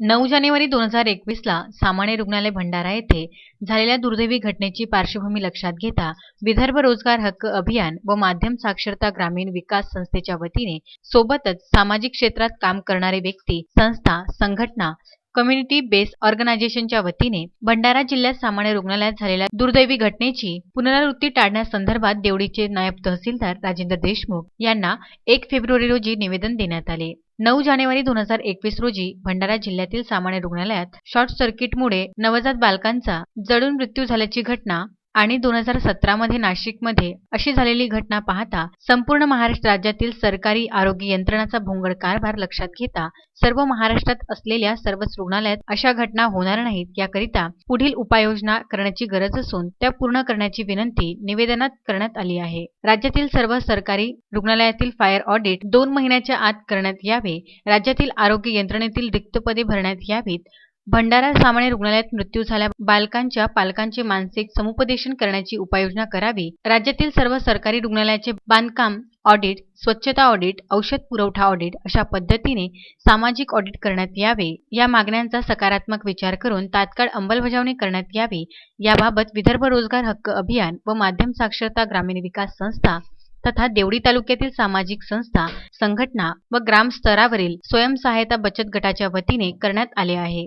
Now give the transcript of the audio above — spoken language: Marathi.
नऊ जानेवारी दोन हजार एकवीसला सामान्य रुग्णालय भंडारा येथे झालेल्या दुर्दैवी घटनेची पार्श्वभूमी लक्षात घेता विदर्भ रोजगार हक्क अभियान व माध्यम साक्षरता ग्रामीण विकास संस्थेच्या वतीने सोबतच सामाजिक क्षेत्रात काम करणारे व्यक्ती संस्था संघटना कम्युनिटी बेस्ड ऑर्गनायझेशनच्या वतीने भंडारा जिल्ह्यात सामान्य रुग्णालयात झालेल्या दुर्दैवी घटनेची पुनरावृत्ती टाळण्यासंदर्भात देवडीचे नायब तहसीलदार राजेंद्र देशमुख यांना एक फेब्रुवारी रोजी निवेदन देण्यात आले. नऊ जानेवारी दोन हजार एकवीस रोजी भंडारा जिल्ह्यातील सामान्य रुग्णालयात शॉर्ट सर्किटमुळे नवजात बालकांचा जळून मृत्यू झाल्याची घटना आणि दोन हजार सतरामध्ये नाशिकमध्ये अशी झालेली घटना पाहता संपूर्ण महाराष्ट्र राज्यातील सरकारी आरोग्य यंत्रणाचा भोंगळ कारभार लक्षात घेता सर्व महाराष्ट्रात असलेल्या सर्वच रुग्णालयात अशा घटना होणार नाहीत याकरिता पुढील उपाययोजना करण्याची गरज असून त्या पूर्ण करण्याची विनंती निवेदनात करण्यात आली आहे. राज्यातील सर्व सरकारी रुग्णालयातील फायर ऑडिट दोन महिन्याच्या आत करण्यात यावे. राज्यातील आरोग्य यंत्रणेतील रिक्त पदे भरण्यात यावीत. भंडारा सामान्य रुग्णालयात मृत्यू झाल्या बालकांच्या पालकांचे मानसिक समुपदेशन करण्याची उपाययोजना करावी. राज्यातील सर्व सरकारी रुग्णालयाचे बांधकाम ऑडिट स्वच्छता ऑडिट औषध पुरवठा ऑडिट अशा पद्धतीने सामाजिक ऑडिट करण्यात यावे. या मागण्यांचा सकारात्मक विचार करून तात्काळ अंमलबजावणी करण्यात यावी. याबाबत विदर्भ रोजगार हक्क अभियान व माध्यम साक्षरता ग्रामीण विकास संस्था तथा देवडी तालुक्यातील सामाजिक संस्था संघटना व ग्रामस्तरावरील स्वयंसहायता बचत गटाच्या वतीने करण्यात आले आहे.